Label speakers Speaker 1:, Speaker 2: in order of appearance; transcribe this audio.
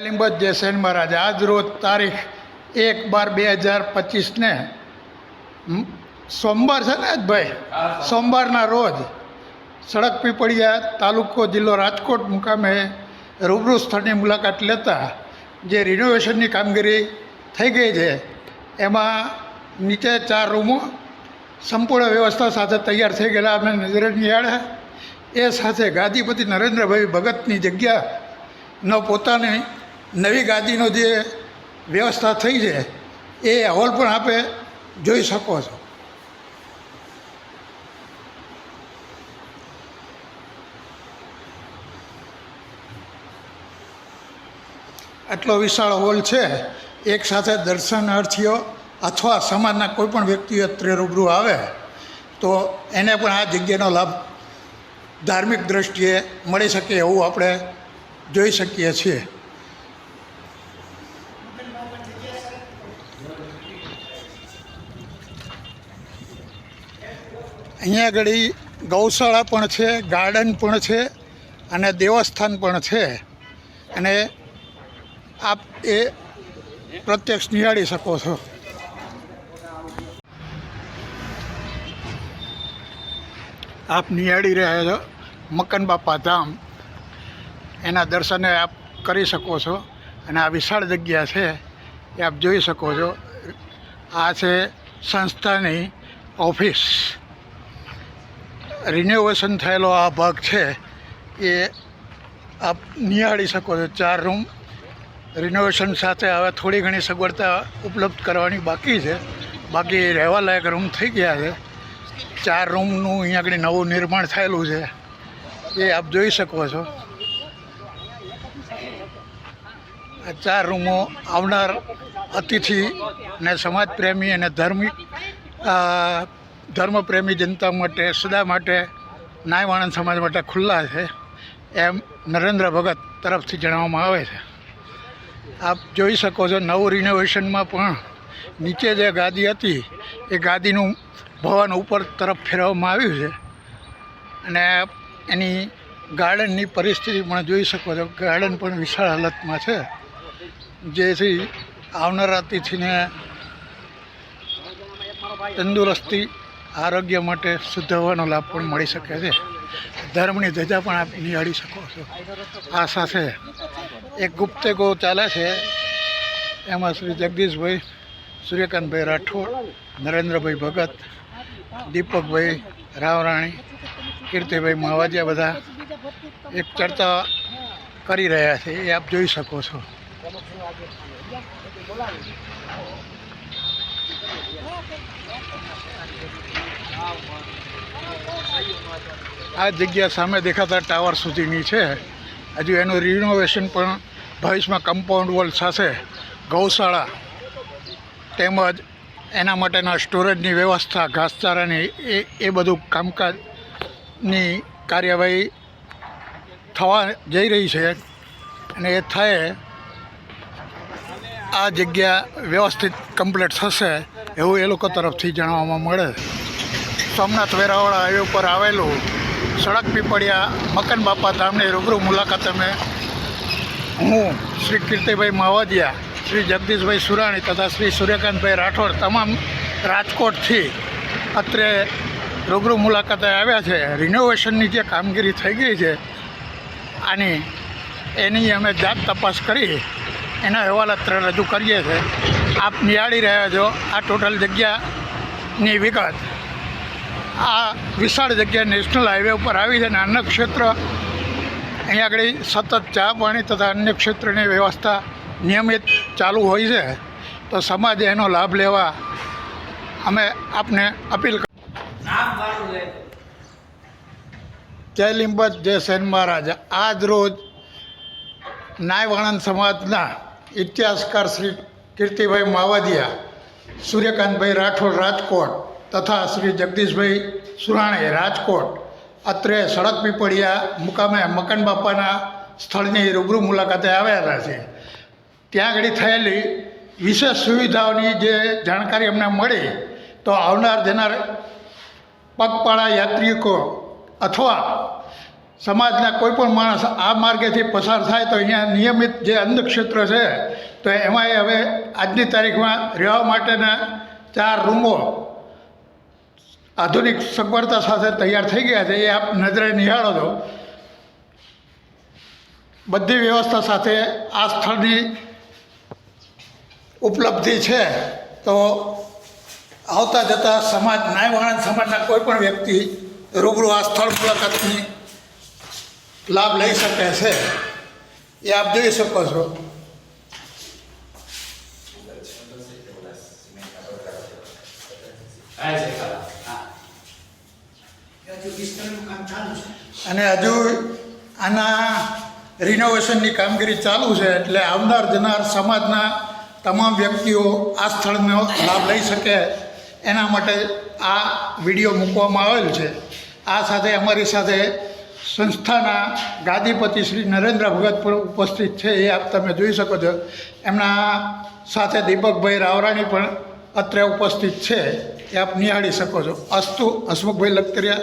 Speaker 1: લીંબત જયસેન મહારાજ આજ રોજ તારીખ એક બાર બે હજાર પચીસને સોમવાર છે ને જ ભાઈ? સોમવારના રોજ સડક પીપળિયા તાલુકો જિલ્લો રાજકોટ મુકામે રૂબરૂ સ્થળની મુલાકાત લેતા જે રિનોવેશનની કામગીરી થઈ ગઈ છે એમાં નીચે ચાર રૂમો સંપૂર્ણ વ્યવસ્થા સાથે તૈયાર થઈ ગયેલા અમે નજરે નિહાળ્યા એ સાથે ગાદીપતિ નરેન્દ્રભાઈ ભગતની જગ્યા નો પોતાની નવી ગાદીનો જે વ્યવસ્થા થઈ છે, એ હોલ પણ આપે, જોઈ શકો છો. આટલો વિશાળ હોલ છે, એક સાથે દર્શનાર્થીઓ અથવા સમાજના કોઈપણ વ્યક્તિઓ અત્રે રૂબરૂ આવે, તો એને પણ આ જગ્યાનો લાભ ધાર્મિક દ્રષ્ટિએ મળી શકે એવું આપણે જોઈ શકીએ છીએ. અહીંયા આગળ ગૌશાળા પણ છે, ગાર્ડન પણ છે અને દેવસ્થાન પણ છે. અને આપ એ પ્રત્યક્ષ નિહાળી શકો છો. આપ નિહાળી રહ્યા છો મકન બાપા ધામ. એના દર્શને આપ કરી શકો છો અને આ વિશાળ જગ્યા છે એ આપ જોઈ શકો છો. આ છે સંસ્થાની ઓફિસ. રિનોવેશન થયેલો આ ભાગ છે એ આપ નિહાળી શકો છો. ચાર રૂમ રિનોવેશન સાથે હવે થોડી ઘણી સગવડતા ઉપલબ્ધ કરવાની બાકી છે. બાકી રહેવા લાયક રૂમ થઈ ગયા છે. ચાર રૂમનું અહીંયા આગળ નવું નિર્માણ થયેલું છે. એ આપ જોઈ શકો છો. આ ચાર રૂમો આવનાર અતિથિ ને સમાજપ્રેમી અને ધાર્મિક ધર્મપ્રેમી જનતા માટે, સદા માટે નાયવાણંદ સમાજ માટે ખુલ્લા છે એમ નરેન્દ્ર ભગત તરફથી જણાવવામાં આવે છે. આપ જોઈ શકો છો નવું રિનોવેશનમાં પણ નીચે જે ગાદી હતી, એ ગાદીનું ભવન ઉપર તરફ ફેરવવામાં આવ્યું છે. અને એની ગાર્ડનની પરિસ્થિતિ પણ જોઈ શકો છો. ગાર્ડન પણ વિશાળ હાલતમાં છે. જેથી આવનારા અતિથિને તંદુરસ્તી આરોગ્ય માટે શુદ્ધ હવાનો લાભ પણ મળી શકે છે. ધર્મની ધજા પણ આપ નિહાળી શકો છો. આ સાથે એક ગુપ્તગો ચાલે છે. એમાં શ્રી જગદીશભાઈ, સૂર્યકાંતભાઈ રાઠોડ, નરેન્દ્રભાઈ ભગત, દીપકભાઈ રાવરાણી, કીર્તિભાઈ માવાજીયા બધા એક ચર્ચા કરી રહ્યા છે. એ આપ જોઈ શકો છો. આ જગ્યા સામે દેખાતા ટાવર સુધીની છે. હજુ એનું રિનોવેશન પણ ભવિષ્યમાં કમ્પાઉન્ડ વોલ સાથે ગૌશાળા તેમજ એના માટેના સ્ટોરેજની વ્યવસ્થા, ઘાસચારાની એ એ બધું કામકાજની કાર્યવાહી થવા જઈ રહી છે અને એ થાય આ જગ્યા વ્યવસ્થિત કમ્પ્લીટ થશે એવું એ લોકો તરફથી જાણવામાં મળે. સોમનાથ વેરાવાળા હાઈવે ઉપર આવેલું સડક પીપળિયા, મકન બાપા ધામની રૂબરૂ મુલાકાત અમે હું, શ્રી કીર્તિભાઈ માવદિયા શ્રી જગદીશભાઈ સુરાણી તથા શ્રી સૂર્યકાંતભાઈ રાઠોડ તમામ રાજકોટથી અત્રે રૂબરૂ મુલાકાતે આવ્યા છે. રિનોવેશનની જે કામગીરી થઈ ગઈ છે, આની, એની અમે જાત તપાસ કરી, એના અહેવાલ અત્રે રજૂ કરીએ છીએ આપ નિહાળી રહ્યા છો, આ ટોટલ જગ્યાની વિગત. આ વિશાળ જગ્યા નેશનલ હાઈવે ઉપર આવી છે અને અન્ય ક્ષેત્ર અહીંયા આગળ સતત ચા પાણી તથા અન્ય ક્ષેત્રની વ્યવસ્થા નિયમિત ચાલુ હોય છે. તો સમાજે એનો લાભ લેવા અમે આપને અપીલ કરી જય લીંબત, જય સેન મહારાજ. આજ રોજ નાયવાણંદ સમાજના ઇતિહાસકાર શ્રી કીર્તિભાઈ માવાદિયા, સૂર્યકાંતભાઈ રાઠોડ રાજકોટ તથા શ્રી જગદીશભાઈ સુરાણી, રાજકોટ. અત્રે સડક પીપળિયા મુકામે મકન બાપાના સ્થળની રૂબરૂ મુલાકાતે આવ્યા છે. ત્યાં આગળ થયેલી વિશેષ સુવિધાઓની જે જાણકારી અમને મળી, તો આવનાર જનાર પગપાળા યાત્રિકો અથવા સમાજના કોઈપણ માણસ આ માર્ગેથી પસાર થાય, તો અહીંયા નિયમિત જે અંધક્ષેત્ર છે, તો એમાંય હવે આજની તારીખમાં રહેવા માટેના ચાર રૂમો આધુનિક સગવડતા સાથે તૈયાર થઈ ગયા છે, એ આપ નજરે નિહાળો છો. બધી વ્યવસ્થા સાથે આ સ્થળની ઉપલબ્ધિ છે, તો આવતા જતા સમાજ નાય વાણંદ સમાજના કોઈ પણ વ્યક્તિ રૂબરૂ આ સ્થળ મુલાકાતની લાભ લઈ શકે છે. એ આપ જોઈ શકો છો. અને હજુ આના રિનોવેશનની કામગીરી ચાલુ છે એટલે આવનાર જનાર સમાજના તમામ વ્યક્તિઓ આ સ્થળનો લાભ લઈ શકે. એના માટે આ વીડિયો મૂકવામાં આવેલ છે. આ સાથે અમારી સાથે સંસ્થાના ગાદીપતિ શ્રી નરેન્દ્ર ભગત પણ ઉપસ્થિત છે એ આપ તમે જોઈ શકો છો. એમના સાથે દીપકભાઈ રાવરાણી પણ અત્રે ઉપસ્થિત છે. એ આપ નિહાળી શકો છો. અસ્તુ હસમુખભાઈ લખતરિયા.